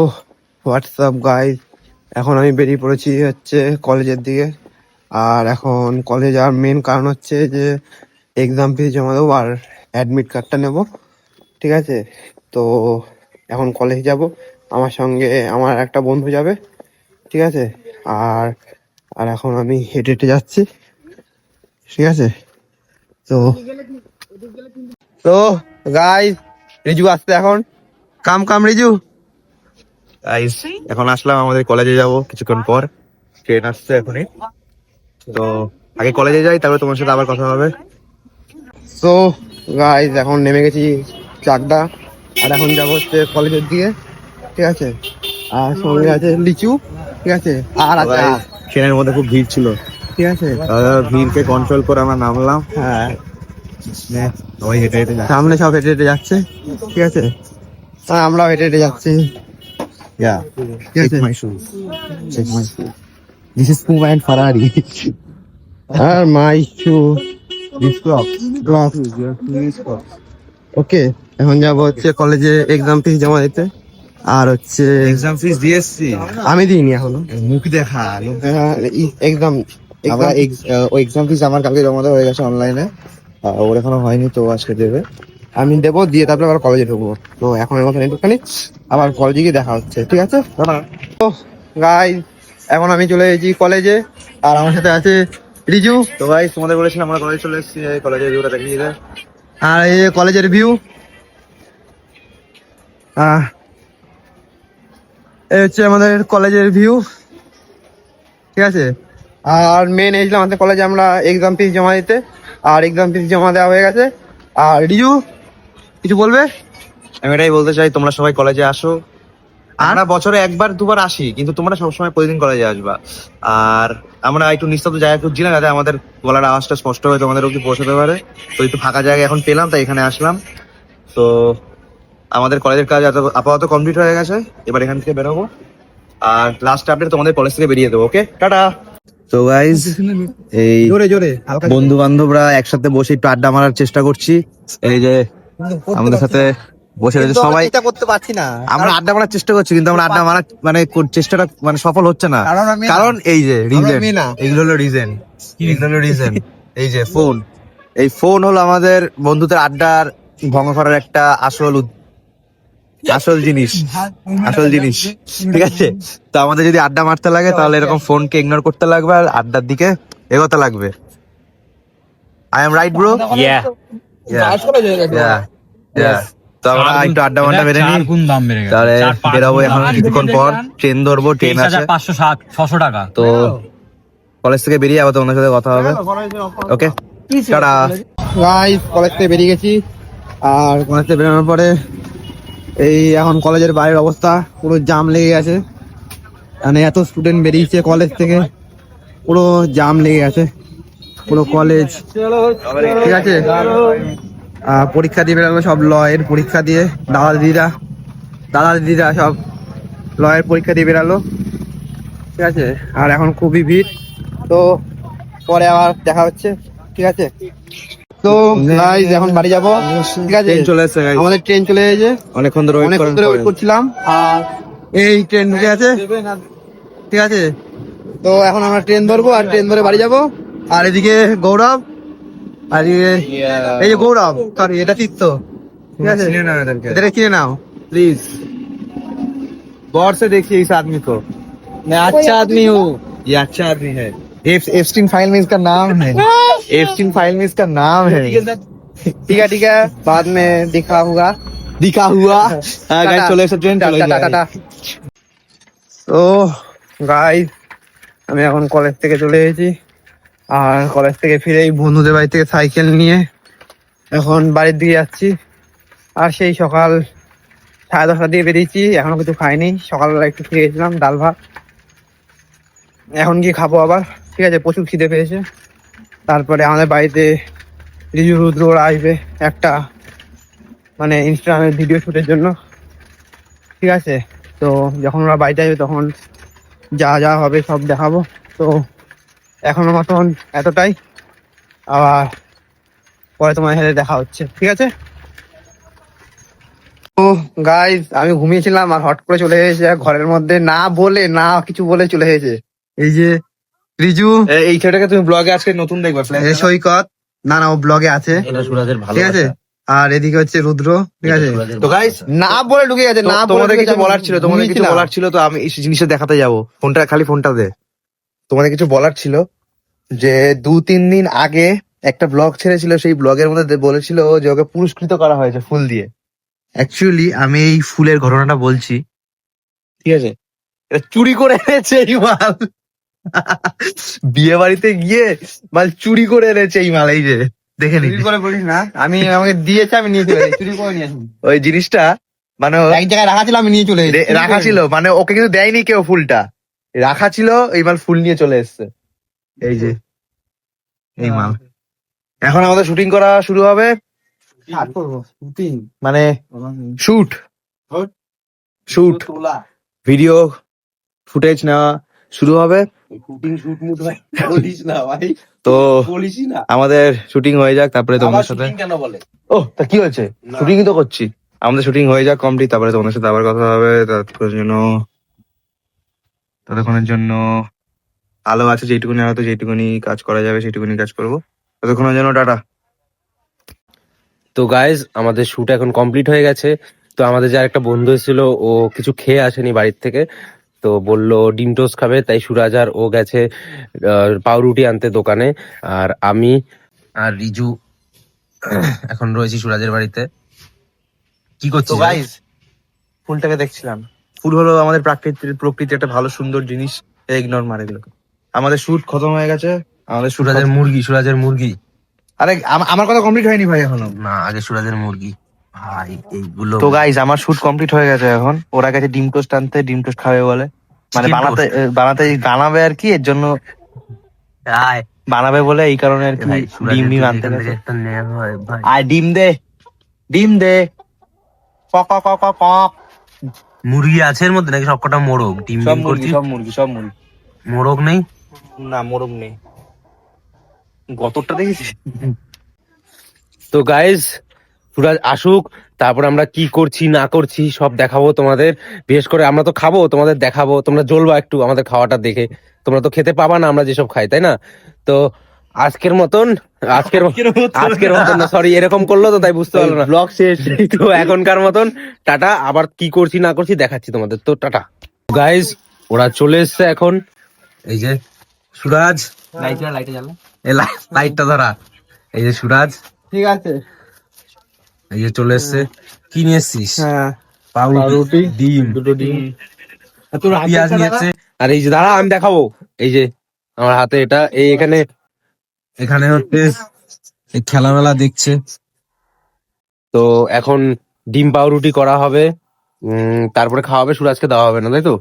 ও WhatsApp guys এখন আমি বেরিয়ে পড়েছি হচ্ছে কলেজের দিকে। আর এখন কলেজ আর মেন কারণ হচ্ছে যে এক্সাম ফিস জমা দেবো আর অ্যাডমিট কার্ডটা নেব, ঠিক আছে? তো এখন কলেজ যাব, আমার সঙ্গে আমার একটা বন্ধু যাবে, ঠিক আছে? আর আর এখন আমি হেঁটে হেঁটে যাচ্ছি, ঠিক আছে? তো তো গাইজ রিজু আসতে এখন। কাম কাম রিজু? গাইস এখন আসলাম আমাদের কলেজে যাব কিছুক্ষণ পর। ট্রেন আসছে এখনই। তো আগে কলেজে যাই তারপরে তোমার সাথে আবার কথা হবে। তো গাইজ এখন নেমে গেছি চাকদা। আর এখন যাব হচ্ছে কলেজের দিকে ঠিক আছে? আর সঙ্গে আছে লিচু ঠিক আছে? আর ট্রেনের মধ্যে খুব ভিড় ছিল। ঠিক আছে? ভিড়কে কন্ট্রোল করে আমরা নামলাম। হ্যাঁ। সবাই হেঁটে হেঁটে সামনে সব হেঁটে হেঁটে যাচ্ছে ঠিক আছে? আর আমরাও হেঁটে হেঁটে যাচ্ছি। Yeah. আছে Check my shoes. Check my shoes. This is Puma and Ferrari. R my shoe This Crocs. Crocs. These Crocs. ওকে এখন যাব হচ্ছে কলেজে এক্সাম ফিস জমা দিতে আর হচ্ছে Exam fees দিয়েছি আমি দিইনি এখনও মুখ দেখা এক্সাম আমরা ওই এক্সাম ফিস আমার কালকে জমা দেওয়া হয়ে গেছে অনলাইনে ওর এখনও হয়নি তো আজকে দেবে আমি দেবো দিয়ে তারপরে আবার কলেজে ঢুকবো। তো এখন এর মতন একটুখানি আবার কলেজে গিয়ে দেখা হচ্ছে ঠিক আছে? তো গাই এখন আমি চলে এসেছি কলেজে আর আমার সাথে আছে রিজু। তো ভাই তোমাদের বলেছিলাম আমরা কলেজে চলে এসেছি কলেজের ভিউটা দেখিয়ে দিলে আর এই কলেজের ভিউ এই হচ্ছে আমাদের কলেজের ভিউ ঠিক আছে? আর মেন এসলাম আমাদের কলেজে আমরা এক্সাম ফিস জমা দিতে আর এক্সাম ফিস জমা দেওয়া হয়ে গেছে। আর রিজু কিছু বলবে? আমি এটাই বলতে চাই তোমরা সবাই কলেজে আসো। আমরা বছরে একবার দুবার আসি কিন্তু তোমরা সবসময় প্রতিদিন কলেজে আসবা। আর আমরা একটু নিস্তব্ধ জায়গা খুঁজছি না যাতে আমাদের গলার আওয়াজটা স্পষ্ট হয়ে তোমাদের অব্দি পৌঁছাতে পারে। তো একটু ফাঁকা জায়গা এখন পেলাম তাই এখানে আসলাম। তো আমাদের কলেজের কাজ এত- আপাতত কমপ্লিট হয়ে গেছে এবার এখান থেকে বেরোবো। আর লাস্ট আপডেট তোমাদের কলেজ থেকে বেরিয়ে দেবো ওকে? টাটা! তো গাইজ এই জোরে জোরে হালকা বন্ধু বান্ধবরা একসাথে বসে একটু আড্ডা মারার চেষ্টা করছি। এই যে আমাদের সাথে বসে রয়েছে সবাই। এটা করতে পারছি না। আমরা আড্ডা মারার চেষ্টা করছি কিন্তু আমরা আড্ডা মারার মানে চেষ্টাটা মানে সফল হচ্ছে না। কারণ এই যে রিজন এগুলো হলো রিজন এগুলো হলো রিজন এই যে ফোন এই ফোন হলো আমাদের বন্ধুদের আড্ডার ভঙ্গ করার একটা আসল আসল জিনিস। আসল জিনিস। ঠিক আছে? তো আমাদের যদি আড্ডা মারতে লাগে তাহলে এরকম ফোনকে ইগনোর করতে লাগবে আর আড্ডার দিকে এগোতে লাগবে। I am right bro Yeah. তো আমরা একটু আড্ডা বেড়ে নিই তাহলে বেরোবো এখন কিছুক্ষণ পর ট্রেন ধরবো ট্রেন আছে পাঁচশো সাত ছশো টাকা। তো কলেজ থেকে বেরিয়ে আবার তোমাদের সাথে কথা হবে। ওকে টাটা। গাইস কলেজ থেকে বেরিয়ে গেছি। আর কলেজ থেকে বেরোনোর পরে এই এখন কলেজের বাইরের অবস্থা পুরো জাম লেগে গেছে। মানে এত স্টুডেন্ট বেরিয়েছে কলেজ থেকে পুরো জাম লেগে গেছে। পুরো কলেজ ঠিক আছে? পরীক্ষা দিয়ে বেরোলো সব লয়ের পরীক্ষা দিয়ে দাদা দিদিরা দাদা দিদিরা সব লয়ের পরীক্ষা দিয়ে বেরালো। ঠিক আছে? আর এখন খুবই ভিড়। তো পরে আবার দেখা হচ্ছে। ঠিক আছে? তো গাইজ এখন বাড়ি যাব। ঠিক আছে? ট্রেন চলে এসেছে। আমাদের ট্রেন চলে এসেছে। অনেকক্ষণ ধরে ওয়েট অনেক করেন ধরে ওয়েট করছিলাম। আর এই ট্রেন ঢুকে আছে ঠিক আছে? তো এখন আমরা ট্রেন ধরবো আর ট্রেন ধরে বাড়ি যাব। আর এদিকে গৌরব আর এদিকে এই যে গৌরব সরি এটা চিত্ত ঠিক আছে চিনে নাও এদেরকে। এদেরকে চিনে নাও प्लीज गौर से देखिए इस आदमी को मैं अच्छा आदमी हूँ ये अच्छा आदमी है एफस्टीन फाइल में इसका नाम है एफस्टीन फाइल में इसका नाम है ठीक है ठीक है बाद में दिखा होगा दिखा हुआ हाँ गाइस टाटा। चलो ऐसे ट्रेन चलो টাটা টাটা তো গাইস আমি এখন কলেজ থেকে চলে এসেছি আর কলেজ থেকে ফিরেই বন্ধুদের বাড়ি থেকে সাইকেল নিয়ে এখন বাড়ির দিকে যাচ্ছি। আর সেই সকাল সাড়ে দশটা দিয়ে বেরিয়েছি, এখনও কিছু খাইনি। সকালবেলা একটু খেয়ে গেছিলাম, ডাল ভাত। এখন গিয়ে খাব আবার, ঠিক আছে, প্রচুর খিদে পেয়েছে। তারপরে আমাদের বাড়িতে রিজু রুদ্র ওরা আসবে একটা মানে ইনস্টাগ্রামের ভিডিও শ্যুটের জন্য। ঠিক আছে, তো যখন ওরা বাড়িতে আসবে তখন যা যা হবে সব দেখাবো। তো এখনও মতন এতটাই। আবার পরে তোমার সাথে দেখা হচ্ছে ঠিক আছে? ও গাইজ আমি ঘুমিয়েছিলাম আর হট করে চলে এসেছে ঘরের মধ্যে। না বলে না কিছু বলে চলে এসেছে। এই যে রিজু এই ছেলেটাকে তুমি ব্লগে আজকে নতুন দেখবে সৈকত। না না ও ব্লগে আছে। ঠিক আছে? আর এদিকে হচ্ছে রুদ্র ঠিক আছে? তো গাইস না বলে ঢুকে গেছে না বলে তোমাদের কিছু বলার ছিল তোমাদের কিছু বলার ছিল তো আমি এই জিনিসটা দেখাতে যাব। ফোনটা খালি ফোনটা দে। তোমাদের কিছু বলার ছিল? যে দু তিন দিন আগে একটা ব্লগ ছেড়েছিল সেই ব্লগের মধ্যে বলেছিল যে ওকে পুরস্কৃত করা হয়েছে ফুল দিয়ে। অ্যাকচুয়ালি আমি এই ফুলের ঘটনাটা বলছি। ঠিক আছে? এটা চুরি করে এনেছে এই মাল। বিয়ে বাড়িতে গিয়ে মাল চুরি করে এনেছে এই মাল এই যে দেখে নিন করে বলিস না আমি আমাকে দিয়েছে আমি নিয়ে চলে চুরি করে নিয়ে ওই জিনিসটা মানে এক জায়গায় রাখা ছিল আমি নিয়ে চলে রাখা ছিল মানে ওকে কিন্তু দেয়নি কেউ ফুলটা। রাখা ছিল এই মাল ফুল নিয়ে চলে এসছে। এই যে এই মাল। এখন আমাদের শুটিং করা শুরু হবে। মানে শুট শুট ভিডিও ফুটেজ নেওয়া শুরু হবে। তো আমাদের শুটিং হয়ে যাক তারপরে তোমাদের সাথে। ও তা কি হয়েছে? শুটিং তো করছি। আমাদের শুটিং হয়ে যাক কমপ্লিট তারপরে তোমাদের সাথে আবার কথা হবে ততক্ষণের জন্য ততক্ষণের জন্য আলো আছে যেটুকুনি হয়তো যেটুকুনি কাজ করা যাবে সেটুকুনি কাজ করব। ততক্ষণের জন্য টাটা। তো গাইজ আমাদের শুট এখন কমপ্লিট হয়ে গেছে। তো আমাদের যে একটা বন্ধু এসেছিল ও কিছু খেয়ে আসেনি বাড়ির থেকে। তো বলল ডিম টোস্ট খাবে তাই সুরাজ আর ও গেছে আহ, পাউরুটি আনতে দোকানে। আর আমি আর রিজু এখন রয়েছি সুরাজের বাড়িতে। কি করছ গাইজ ফুলটাকে দেখছিলাম। ফুল হলো আমাদের প্রাকৃতিক প্রকৃতি একটা ভালো সুন্দর জিনিস ইগনোর মারে এগুলোকে। আমাদের শুট খতম হয়ে গেছে আমাদের সুরাজের মুরগি সুরাজের মুরগি। আরে আমার কথা কমপ্লিট হয়নি ভাই এখনও। না আগে সুরাজের মুরগি। ভাই এইগুলো তো গাইজ আমার শুট কমপ্লিট হয়ে গেছে এখন। ওরা গেছে ডিম টোস্ট আনতে ডিম টোস্ট খাবে বলে। মানে বানাতে বানাতে বানাবে আর কি এর জন্য বানাবে বলে এই কারণে আর কি ডিম ডিম আনতে আর ডিম দে। ডিম দে। কক কক কক কক কক। মুরগি আছে এর মধ্যে নাকি সবকটা মোরগ? ডিম সব ডিম মুরগি করছিস? সব মুরগি সব মুরগি। মোরগ নেই? না মোরগ নেই। গতরটা দেখেছিস? তো গাইজ সুরাজ আসুক তারপর আমরা কি করছি না করছি সব দেখাবো তোমাদের। বিশেষ করে আমরা তো খাব তোমাদের দেখাবো তোমরা জ্বলবা একটু আমাদের খাওয়াটা দেখে। তোমরা তো খেতে পাবা না আমরা যেসব খাই তাই না? তো আজকের মতন আজকের আজকের মতন। না সরি এরকম করল তো তাই বুঝতে পারল না। ব্লগ শেষ। তো এখনকার মতন টাটা আবার কি করছি না করছি দেখাচ্ছি তোমাদের। তো টাটা। গাইজ ওরা চলে এসছে এখন। এই যে সুরাজ। লাইটটা ধরা। এই যে সুরাজ। ঠিক আছে। এই যে চলে এসছে। কি নিয়ে এসছিস? হ্যাঁ। পাউরুটি ডিম। দুটো ডিম। আর এই যে দাঁড়া আমি দেখাবো। এই যে আমার হাতে এটা। এই এখানে এখানে হচ্ছে এই খেলামেলা দেখছে। তো এখন ডিম পাউরুটি করা হবে। উম, তারপরে খাওয়াবে সুরাজকে দেওয়া হবে না তাই তো?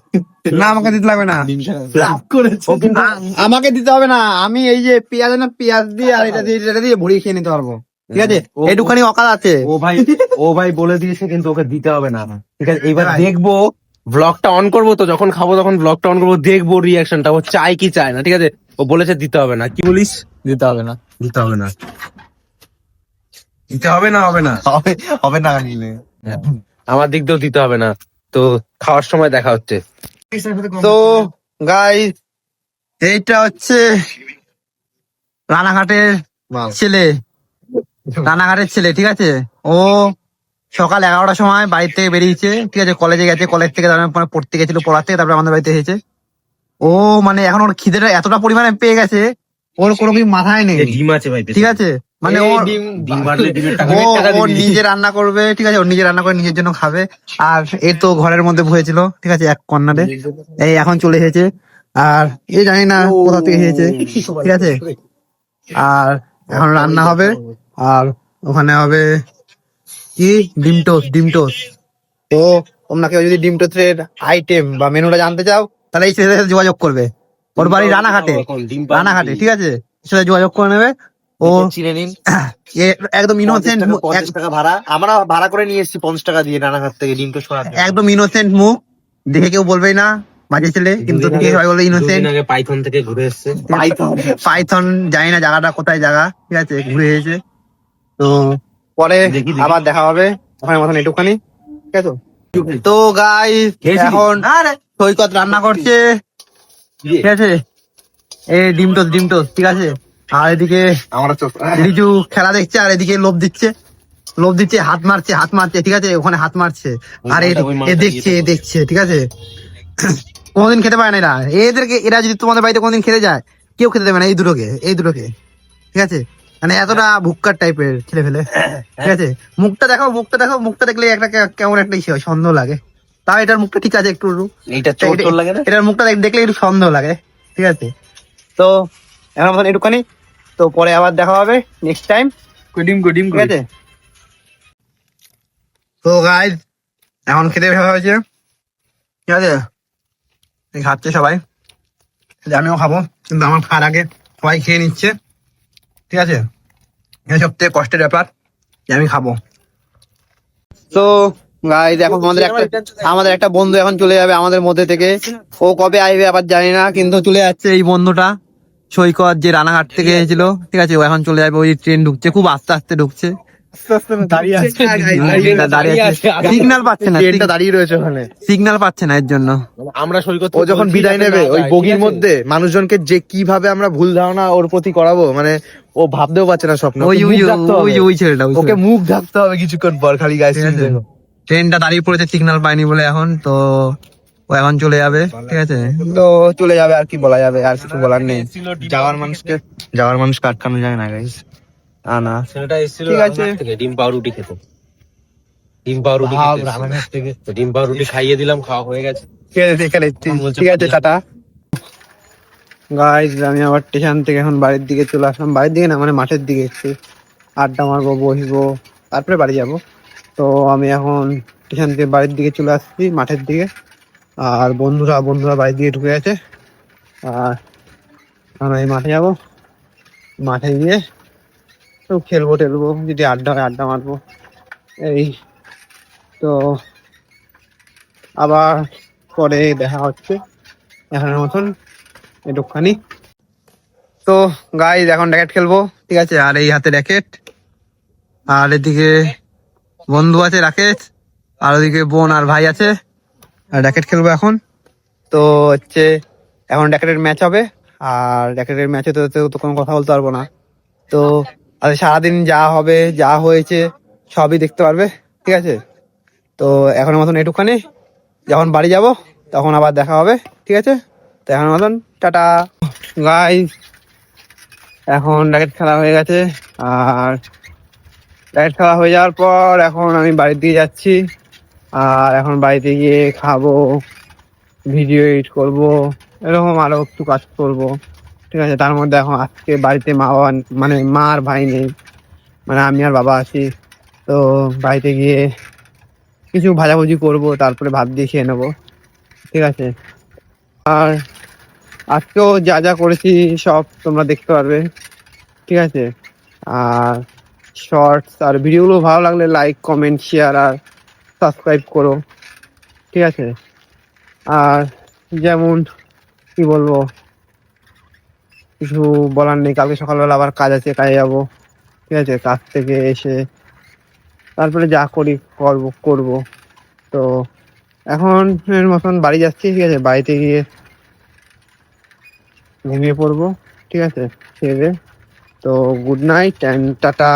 না আমাকে দিতে লাগবে না। আমাকে দিতে হবে না। আমি এই যে পেঁয়াজ না পেঁয়াজ দিয়ে আর এটা দিয়ে এটা দিয়ে ভরিয়ে খেয়ে নিতে পারব। ঠিক আছে? ও- একটুখানি অকাল আছে। ও ভাই ও ভাই বলে দিয়েছে কিন্তু ওকে দিতে হবে না। ঠিক আছে এবার দেখব ব্লগটা অন করব তো যখন খাব তখন ব্লগটা অন করব দেখব রিয়াকশনটা ও চায় কি চায় না ঠিক আছে? ও বলেছে দিতে হবে না। কি বলিস? দিতে হবে না। দিতে হবে না। দিতে হবে না হবে না। হবে হবে না নিলে আমার দিক দিয়েও দিতে হবে না। তো খাওয়ার সময় দেখা হচ্ছে। তো গাই এইটা হচ্ছে রানাঘাটের ছেলে। রানাঘাটের ছেলে ঠিক আছে? ও সকাল এগারোটার সময় বাড়ি থেকে বেরিয়েছে। ঠিক আছে কলেজে গেছে কলেজ থেকে তারপরে পড়তে গেছিল পড়ার থেকে তারপরে আমাদের বাড়িতে এসেছে। ও মানে এখন ওর খিদেটা এতটা পরিমাণে পেয়ে গেছে ওর কোনো কিছু মাথায় নেই। ডিম আছে ভাই ঠিক আছে? মানে ও ও ও নিজে রান্না করবে ঠিক আছে? ও নিজে রান্না করে নিজের জন্য খাবে। আর এ তো ঘরের মধ্যে বসেছিল ঠিক আছে? এক কর্নারে এই এখন চলে এসেছে। আর এ জানি না কোথা থেকে এসেছে ঠিক আছে? আর এখন রান্না হবে। আর ওখানে হবে কি? ডিম টোস্ট ডিম টোস্ট। তো তোমরা যদি ডিম টোস্টের আইটেম বা মেনুটা জানতে চাও তাহলে এই ছেলের সাথে যোগাযোগ করবে। ওর বাড়ি রানাঘাটে। রানাঘাটে ঠিক আছে? সাথে যোগাযোগ করে নেবে। ও চিনে নিন। একদম ইনোসেন্ট পঞ্চাশ টাকা ভাড়া। আমরা ভাড়া করে নিয়ে এসেছি পঞ্চাশ টাকা দিয়ে রানাঘাট থেকে ডিম টোস্ট একদম ইনোসেন্ট মুখ। দেখে কেউ বলবেই না বাজে ছেলে। কিন্তু সবাই বলে ইনোসেন্ট পাইথন থেকে ঘুরে এসছে। পাইথন। জানি না জায়গাটা কোথায় জায়গা ঠিক আছে ঘুরে এসেছে। তো পরে। আবার দেখা হবে। ওখানে মতন একটুখানি ঠিক আছে? তো গাই এখন সৈকত রান্না করছে। ঠিক আছে? এই ডিম টোস ডিম টোস ঠিক আছে? আর এদিকে আমরা রিজু খেলা দেখছে আর এদিকে লোভ দিচ্ছে। লোভ দিচ্ছে হাত মারছে হাত মারছে ঠিক আছে? ওখানে হাত মারছে। আর এ- ওই এ দেখছে এ দেখছে ঠিক আছে? কোনোদিন খেতে পারে না এরা। এদেরকে এরা যদি তোমাদের বাড়িতে কোনোদিন খেতে যায় কেউ খেতে দেবে না এই দুটোকে এই দুটোকে ঠিক আছে? মানে এতটা ভুক্কার টাইপের ছেলে ফেলে। ঠিক আছে? মুখটা দেখো মুখটা দেখো মুখটা দেখলে একটা কেমন একটা ইসে হয়, সন্দেহ লাগে। তাও এটার মুখটা ঠিক আছে একটু একটু। চোর লাগে না? এটার মুখটা দেখলে একটু সন্দেহ লাগে। ঠিক আছে? তো এখন মতন একটুখানি। তো পরে আবার দেখা হবে নেক্সট টাইম কুডিম কুডিম ঠিক আছে? তো গাইজ এখন খেতে ভালো হয়েছে। ঠিক আছে? খাচ্ছে সবাই। আমিও খাব কিন্তু আমার খাওয়ার আগে সবাই খেয়ে নিচ্ছে। ঠিক আছে? এটা সব থেকে কষ্টের ব্যাপার যে আমি খাব। তো গাইজ এখন আমাদের একটা আমাদের একটা বন্ধু এখন চলে যাবে আমাদের মধ্যে থেকে। ও কবে আসবে আবার জানি না কিন্তু চলে যাচ্ছে এই বন্ধুটা সৈকত যে রানাঘাট থেকে এসেছিল। ঠিক আছে ও এখন চলে যাবে ওই ট্রেন ঢুকছে খুব আস্তে আস্তে ঢুকছে। দাঁড়িয়ে আছে। ট্রেনটা দাঁড়িয়ে আছে। সিগন্যাল পাচ্ছে না ট্রেনটা দাঁড়িয়ে রয়েছে ওখানে। সিগন্যাল পাচ্ছে না এর জন্য। আমরা সৈকত ও যখন বিদায় নেবে ওই বগির মধ্যে মানুষজনকে যে কীভাবে আমরা ভুল ধারণা ওর প্রতি করাবো মানে ও ভাবতেও পারছে না স্বপ্ন। ওই ওকে ওই মুখ ঢাকতে হবে। ছেলেটা ওকে মুখ ঢাকতে হবে কিছুক্ষণ পর খালি গায়ে ঠিক আছে। ট্রেনটা দাঁড়িয়ে পড়েছে সিগনাল পায়নি বলে এখন তো ও এখন চলে যাবে ঠিক আছে? তো চলে যাবে আর কি বলা যাবে আর কিছু বলার নেই। যাওয়ার মানুষকে যাওয়ার মানুষকে আটকানো যায় না গাইস না না। ছেলেটা এসেছিল আছে। থেকে ডিম পাউরুটি খেতে। ডিম পাউরুটি তো ডিম পাউরুটি খাইয়ে দিলাম খাওয়া হয়ে গেছে। ঠিক আছে আছে আছে টাটা। গাইজ আমি আবার স্টেশন থেকে এখন বাড়ির দিকে চলে আসলাম। বাড়ির দিকে না মানে মাঠের দিকে একটু আড্ডা মারবো বসবো তারপরে বাড়ি যাব। তো আমি এখন স্টেশন থেকে বাড়ির দিকে চলে আসছি মাঠের দিকে। আর বন্ধুরা বন্ধুরা বাড়ির দিকে ঢুকে গেছে। আর এই মাঠে যাব। মাঠে গিয়ে তো খেলব, টেলবো, যদি আড্ডা হয় আড্ডা মারবো। এই তো আবার পরে দেখা হচ্ছে। এখনের মতন একটুখানি তো গাইজ এখন র্যাকেট খেলব, ঠিক আছে? আর এই হাতে র্যাকেট আর এদিকে বন্ধু আছে রাকেশ আর ওদিকে বোন আর ভাই আছে। আর র্যাকেট খেলব এখন। তো হচ্ছে এখন র্যাকেটের ম্যাচ হবে। আর র্যাকেটের ম্যাচে তো তো কোনো কথা বলতে পারব না। তো আর সারাদিন যা হবে, যা হয়েছে, সবই দেখতে পারবে, ঠিক আছে? তো এখনের মতন একটুখানি যখন বাড়ি যাব, তখন আবার দেখা হবে, ঠিক আছে? তো এখন মতন, টাটা। গাই এখন র্যাকেট খেলা হয়ে গেছে, আর র্যাকেট খেলা হয়ে যাওয়ার পর এখন আমি বাড়ির দিকে যাচ্ছি, আর এখন বাড়িতে গিয়ে খাব ভিডিও এডিট করব, এরকম আরও একটু কাজ করব। ঠিক আছে, তার মধ্যে এখন আজকে বাড়িতে মা বাবা মানে মা আর ভাই নেই মানে আমি আর বাবা আছি। তো বাড়িতে গিয়ে কিছু ভাজাভুজি করব, তারপরে ভাত দিয়ে খেয়ে নেব, ঠিক আছে? আর আজকেও যা যা করেছি সব তোমরা দেখতে পারবে, ঠিক আছে? আর শর্টস আর ভিডিওগুলো ভালো লাগলে লাইক, কমেন্ট, শেয়ার আর সাবস্ক্রাইব করো, ঠিক আছে? আর যেমন কি বলব? কিছু বলার নেই, কালকে সকালবেলা আবার কাজ আছে, কাজে যাব। ঠিক আছে, কাজ থেকে এসে তারপরে যা করি করব, করব। তো এখন এর মতন বাড়ি যাচ্ছি, ঠিক আছে? বাড়িতে গিয়ে ঘুমিয়ে পড়ব, ঠিক আছে? খেয়ে। তো গুড নাইট অ্যান্ড টাটা